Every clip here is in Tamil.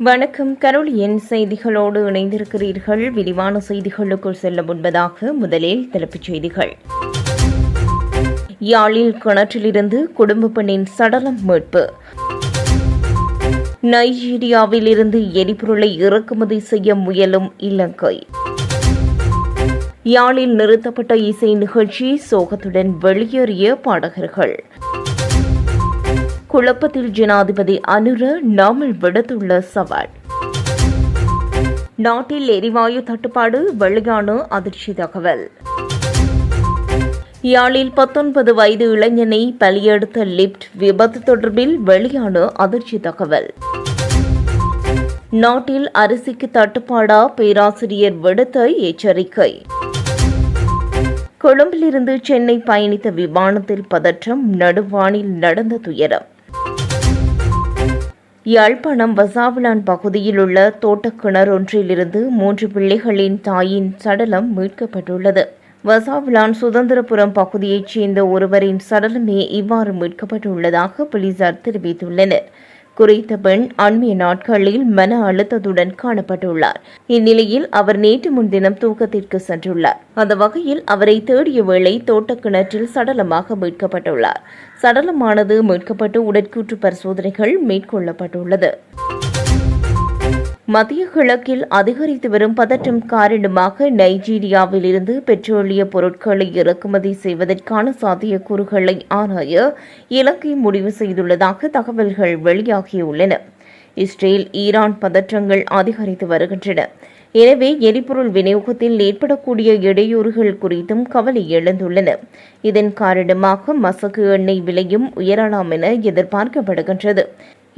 வணக்கம். கரோலியன் செய்திகளோடு இணைந்திருக்கிறீர்கள். விரிவான செய்திகளுக்குள் செல்ல முன்பதாக முதலில் தலைப்புச் செய்திகள். யாழில் கிணற்றிலிருந்து குடும்ப பெண்ணின் சடலம் மீட்பு. நைஜீரியாவில் இருந்து எரிபொருளை இறக்குமதி செய்ய முயலும் இலங்கை. யாழில் நிறுத்தப்பட்ட இசை நிகழ்ச்சி சோகத்துடன் வெளியேறிய பாடகர்கள். குழப்பத்தில் ஜனாதிபதி அனுர நாமல் விடுத்துள்ள சவால். நாட்டில் எரிவாயு தட்டுப்பாடு வெளியான அதிர்ச்சி தகவல். யாழில் பத்தொன்பது வயது இளைஞனை பலியெடுத்த லிப்ட் விபத்து தொடர்பில் வெளியான அதிர்ச்சி தகவல். நாட்டில் அரிசிக்கு தட்டுப்பாடா பேராசிரியர் விடுத்த எச்சரிக்கை. கொழும்பிலிருந்து சென்னை பயணித்த விமானத்தில் பதற்றம் நடுவானில் நடந்த துயரம். யாழ்ப்பாணம் வசாவிலான் பகுதியில் உள்ள தோட்டக்கிணர் ஒன்றிலிருந்து மூன்று பிள்ளைகளின் தாயின் சடலம் மீட்கப்பட்டுள்ளது. வசாவிலான் சுதந்திரபுரம் பகுதியைச் சேர்ந்த ஒருவரின் சடலமே இவ்வாறு மீட்கப்பட்டுள்ளதாக போலீசார் தெரிவித்துள்ளனர். குறித்த பெண் அண்மைய நாட்களில் மன அழுத்தத்துடன் காணப்பட்டுள்ளார். இந்நிலையில் அவர் நேற்று முன்தினம் தூக்கத்திற்கு சென்றுள்ளார். அந்த வகையில் அவரை தேடிய வேளை தோட்டக்கிணற்றில் சடலமாக மீட்கப்பட்டுள்ளார். சடலமானது மீட்கப்பட்டு உடற்கூற்று பரிசோதனைகள் மேற்கொள்ளப்பட்டுள்ளது. மத்திய கிழக்கில் அதிகரித்து வரும் பதற்றம் காரணமாக நைஜீரியாவில் இருந்து பெட்ரோலிய பொருட்களை இறக்குமதி செய்வதற்கான சாத்தியக்கூறுகளை ஆராய இலங்கை முடிவு செய்துள்ளதாக தகவல்கள் வெளியாகியுள்ளன. இஸ்ரேல் ஈரான் பதற்றங்கள் அதிகரித்து வருகின்றன. எனவே எரிபொருள் விநியோகத்தில் ஏற்படக்கூடிய இடையூறுகள் குறித்தும் கவலை எழுந்துள்ளன. இதன் காரணமாக மசகு எண்ணெய் விலையும் உயரலாம் என எதிர்பார்க்கப்படுகின்றது.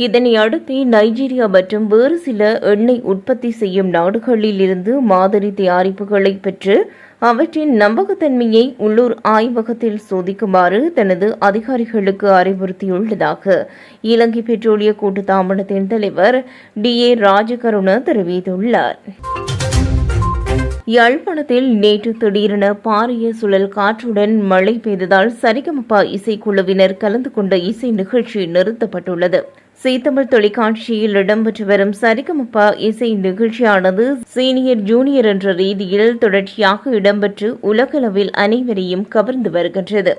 இதனை அடுத்து நைஜீரியா மற்றும் வேறு சில எண்ணெய் உற்பத்தி செய்யும் நாடுகளில் இருந்து மாதிரி தயாரிப்புகளை பெற்று அவற்றின் நம்பகத்தன்மையை உள்ளூர் ஆய்வகத்தில் சோதிக்குமாறு தனது அதிகாரிகளுக்கு அறிவுறுத்தியுள்ளதாக இலங்கை பெட்ரோலிய கூட்டுத்தாபனத்தின் தலைவர் டி. ஏ. ராஜகருண தெரிவித்துள்ளார். யாழ்ப்பாணத்தில் நேற்று திடீரென பாரிய சுழல் காற்றுடன் மழை பெய்ததால் சரிகமப்பா இசைக்குழுவினர் கலந்து கொண்ட இசை நிகழ்ச்சி நிறுத்தப்பட்டுள்ளது. சீத்தமிழ் தொலைக்காட்சியில் இடம்பெற்று வரும் சரிகமப்பா இசை நிகழ்ச்சியானது சீனியர் ஜூனியர் என்ற ரீதியில் தொடர்ச்சியாக இடம்பெற்று உலகளவில் அனைவரையும் கவர்ந்து வருகின்றது.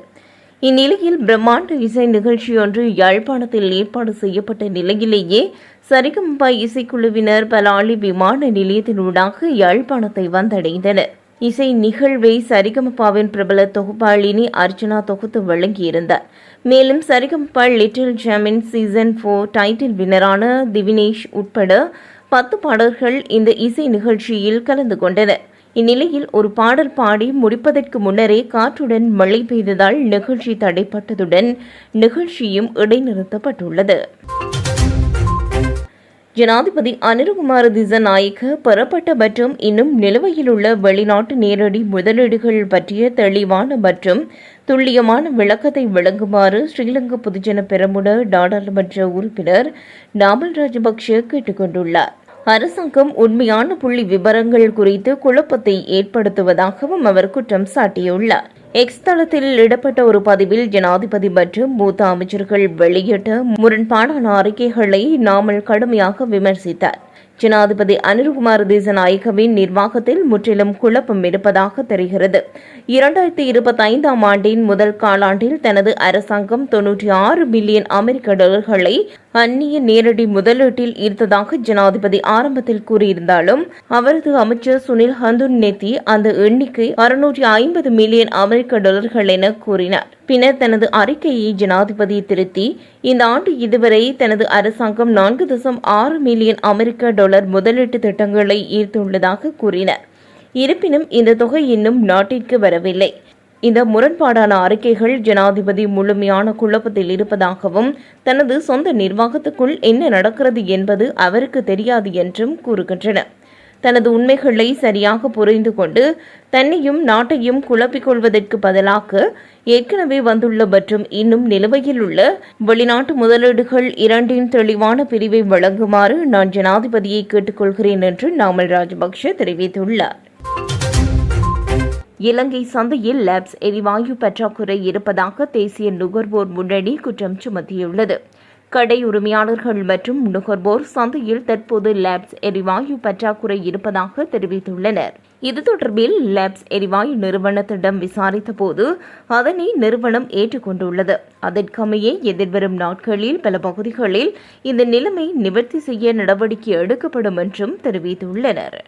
இந்நிலையில் பிரம்மாண்ட இசை நிகழ்ச்சியொன்று யாழ்ப்பாணத்தில் ஏற்பாடு செய்யப்பட்ட நிலையிலேயே சரிகமப்பா இசைக்குழுவினர் பலாளி விமான நிலையத்தினூடாக யாழ்ப்பாணத்தை வந்தடைந்தனர். இசை நிகழ்வை சரிகமபாவின் பிரபல தொகுப்பாளினி அர்ச்சனா தொகுத்து வழங்கியிருந்தார் மேலும் Sarigamapa little champs season four title வினரான Divinesh உட்பட பத்து பாடல்கள் இந்த இசை நிகழ்ச்சியில் கலந்து கொண்டனர் இந்நிலையில் ஒரு பாடல் பாடி முடிப்பதற்கு முன்னரே காற்றுடன் மழை பெய்ததால் நிகழ்ச்சி தடைப்பட்டதுடன் நிகழ்ச்சியும் இடைநிறுத்தப்பட்டுள்ளது. ஜனாதிபதி அனிருகுமார் திசநாயக்க பெறப்பட்ட மற்றும் இன்னும் நிலுவையில் உள்ள வெளிநாட்டு நேரடி முதலீடுகள் பற்றிய தெளிவான மற்றும் துல்லியமான விளக்கத்தை வழங்குமாறு ஸ்ரீலங்கா பொதுஜன பெரமுட நாடாளுமன்ற உறுப்பினர் நாமல் ராஜபக்ஷ கேட்டுக்கொண்டுள்ளார் அரசாங்கம் உண்மையான புள்ளி விவரங்கள் குறித்து குழப்பத்தை ஏற்படுத்துவதாகவும் அவர் குற்றம் சாட்டியுள்ளார். எக்ஸ் தளத்தில் இடப்பட்ட ஒரு பதிவில் ஜனாதிபதி மற்றும் மூத்த அமைச்சர்கள் வெளியிட்ட முரண்பாடான அறிக்கைகளை நாமல் கடுமையாக விமர்சித்தார். ஜனாதிபதி அனில்குமார் தேசநாயகவின் நிர்வாகத்தில் முற்றிலும் குழப்பம் இருப்பதாக தெரிகிறது. இரண்டாயிரத்தி இருபத்தி ஐந்தாம் ஆண்டின் முதல் காலாண்டில் தனது அரசாங்கம் தொன்னூற்றி ஆறு பில்லியன் அமெரிக்க டாலர்களை அந்நிய நேரடி முதலீட்டில் ஈர்த்ததாக ஜனாதிபதி ஆரம்பத்தில் கூறியிருந்தாலும் அவரது அமைச்சர் சுனில் ஹந்துன் நெத்தி அந்த எண்ணிக்கை அறுநூற்றி ஐம்பது மில்லியன் அமெரிக்க டாலர்கள் என கூறினார். பின்னர் தனது அறிக்கையை ஜனாதிபதி திருத்தி இந்த ஆண்டு இதுவரை தனது அரசாங்கம் நான்கு தசம் ஆறு மில்லியன் அமெரிக்க டாலர் முதலீட்டு திட்டங்களை ஈர்த்துள்ளதாக கூறினர். இருப்பினும் இந்த தொகை இன்னும் நாட்டிற்கு வரவில்லை. இந்த முரண்பாடான அறிக்கைகள் ஜனாதிபதி முழுமையான குழப்பத்தில் இருப்பதாகவும் தனது சொந்த நிர்வாகத்துக்குள் என்ன நடக்கிறது என்பது அவருக்கு தெரியாது என்றும் கூறுகின்றன. தனது உண்மைகளை சரியாக புரிந்து கொண்டு தன்னையும் நாட்டையும் குழப்பிக் கொள்வதற்கு பதிலாக ஏற்கனவே வந்துள்ள மற்றும் இன்னும் நிலுவையில் உள்ள வெளிநாட்டு முதலீடுகள் இரண்டின் தெளிவான பிரிவை வழங்குமாறு நான் ஜனாதிபதியை கேட்டுக்கொள்கிறேன் என்று நாமல் ராஜபக்ஷ தெரிவித்துள்ளார். இலங்கை சந்தையில் லேப்ஸ் எரிவாயு பற்றாக்குறை இருப்பதாக தேசிய நுகர்வோர் முன்னணி குற்றம் சுமத்தியுள்ளது. கடை உரிமையாளர்கள் மற்றும் நுகர்வோர் சந்தையில் தற்போது லேப்ஸ் எரிவாயு பற்றாக்குறை இருப்பதாக தெரிவித்துள்ளனர். இது தொடர்பில் லேப்ஸ் எரிவாயு நிறுவனத்திடம் விசாரித்த போது அதனை நிறுவனம் ஏற்றுக்கொண்டுள்ளது. அதற்கமையே எதிர்வரும் நாட்களில் பல பகுதிகளில் இந்த நிலைமை நிவர்த்தி செய்ய நடவடிக்கை எடுக்கப்படும் என்றும் தெரிவித்துள்ளனர்.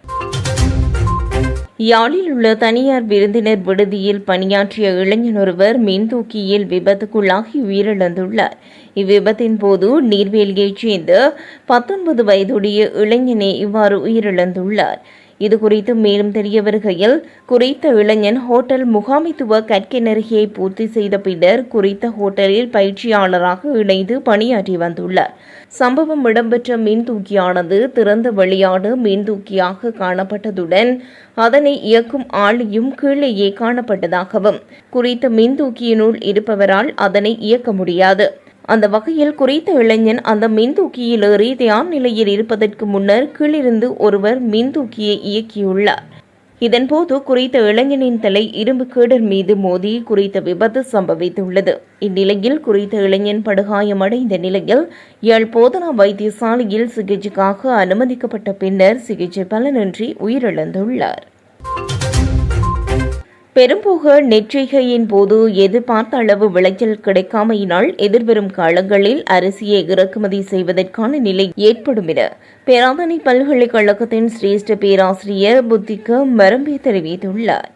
யாழில் உள்ள தனியார் விருந்தினர் விடுதியில் பணியாற்றிய இளைஞர் ஒருவர் மின்தூக்கியில் விபத்துக்குள்ளாகி உயிரிழந்துள்ளார். இவ்விபத்தின் போது நீர்வேலியைச் சேர்ந்த பத்தொன்பது வயதுடைய இளைஞனே இவ்வாறு உயிரிழந்துள்ளார். இதுகுறித்து மேலும் தெரிய வருகையில் குறித்த இளைஞன் ஹோட்டல் முகாமித்துவ கற்கிணறுகையை பூர்த்தி செய்த பின்னர் குறித்த ஹோட்டலில் பயிற்சியாளராக இணைந்து பணியாற்றி வந்துள்ளார். சம்பவம் இடம்பெற்ற மின்தூக்கியானது திறந்த வெளியான மின்தூக்கியாக காணப்பட்டதுடன் அதனை இயக்கும் ஆளியும் கீழேயே காணப்பட்டதாகவும் குறித்த மின்தூக்கியினுள் இருப்பவரால் அதனை இயக்க முடியாது. அந்த வகையில் குறித்த இளைஞன் அந்த மின்தூக்கியில் ஏறி தியான் நிலையில் இருப்பதற்கு முன்னர் கீழிருந்து ஒருவர் மின்தூக்கியை இயக்கியுள்ளார். இதன்போது குறித்த இளைஞனின் தலை இரும்பு கேடர் மீது மோதி குறித்த விபத்து சம்பவித்துள்ளது. இந்நிலையில் குறித்த இளைஞன் படுகாயமடைந்த நிலையில் யாழ் போதனா வைத்தியசாலையில் சிகிச்சைக்காக அனுமதிக்கப்பட்ட பின்னர் சிகிச்சை பலனின்றி உயிரிழந்துள்ளார். பெரும்போக நெற்றிகையின் போது எதிர்பார்த்த அளவு விளைச்சல் கிடைக்காமையினால் எதிர்வரும் காலங்களில் அரிசியை இறக்குமதி செய்வதற்கான நிலை ஏற்படும் என பேராதனை பல்கலைக்கழகத்தின் சிரேஷ்ட பேராசிரியர் புத்திக்கு மரம்பே தெரிவித்துள்ளார்.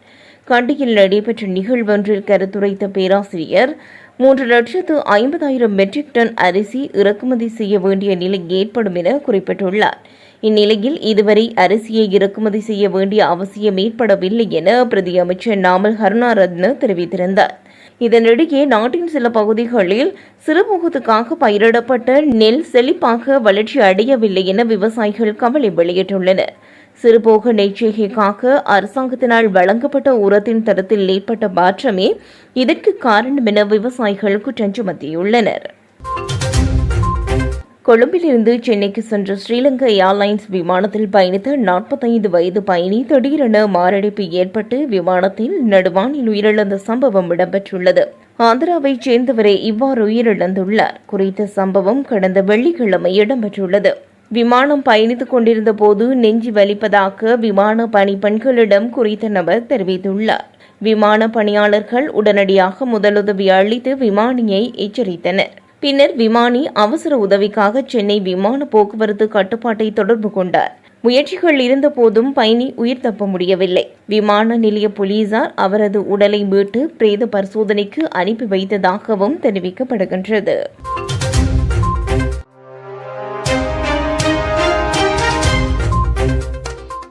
கண்டியில் நடைபெற்ற நிகழ்வொன்றில் கருத்துரைத்த பேராசிரியர் மூன்று லட்சத்து ஐம்பதாயிரம் மெட்ரிக் டன் அரிசி இறக்குமதி செய்ய வேண்டிய நிலை ஏற்படும் என குறிப்பிட்டுள்ளார். இந்நிலையில் இதுவரை அரிசியை இறக்குமதி செய்ய வேண்டிய அவசியம் ஏற்படவில்லை என பிரதி அமைச்சர் நாமல் கருணாரத்ன தெரிவித்திருந்தார். இதனிடையே நாட்டின் சில பகுதிகளில் சிறுமுகத்துக்காக பயிரிடப்பட்ட நெல் செழிப்பாக வளர்ச்சி அடையவில்லை என விவசாயிகள் கவலை வெளியிட்டுள்ளனர். சிறுபோக நெய்ச்செய்கைக்காக அரசாங்கத்தினால் வழங்கப்பட்ட உரத்தின் தரத்தில் ஏற்பட்ட மாற்றமே இதற்கு காரணம் என விவசாயிகள் குற்றம் சுமத்தியுள்ளனர். கொழும்பிலிருந்து சென்னைக்கு சென்ற ஸ்ரீலங்கா ஏர்லைன்ஸ் விமானத்தில் பயணித்த நாற்பத்தைந்து வயது பயணி திடீரென மாரடைப்பு ஏற்பட்டு விமானத்தில் நடுவானில் உயிரிழந்த சம்பவம் இடம்பெற்றுள்ளது. ஆந்திராவைச் சேர்ந்தவரே இவ்வாறு உயிரிழந்துள்ளார். குறித்த சம்பவம் கடந்த வெள்ளிக்கிழமை இடம்பெற்றுள்ளது. விமானம் பயணித்துக் கொண்டிருந்த போது நெஞ்சு வலிப்பதாக விமான பணிப்பெண்களிடம் குறித்த நபர் தெரிவித்துள்ளார். விமான பணியாளர்கள் உடனடியாக முதலுதவி அளித்து விமானியை எச்சரித்தனர். பின்னர் விமானி அவசர உதவிக்காக சென்னை விமான போக்குவரத்து கட்டுப்பாட்டை தொடர்பு கொண்டார். முயற்சிகள் இருந்தபோதும் பயணி உயிர் தப்ப முடியவில்லை. விமான நிலைய போலீசார் அவரது உடலை மீட்டு பிரேத பரிசோதனைக்கு அனுப்பி வைத்ததாகவும் தெரிவிக்கப்படுகின்றது.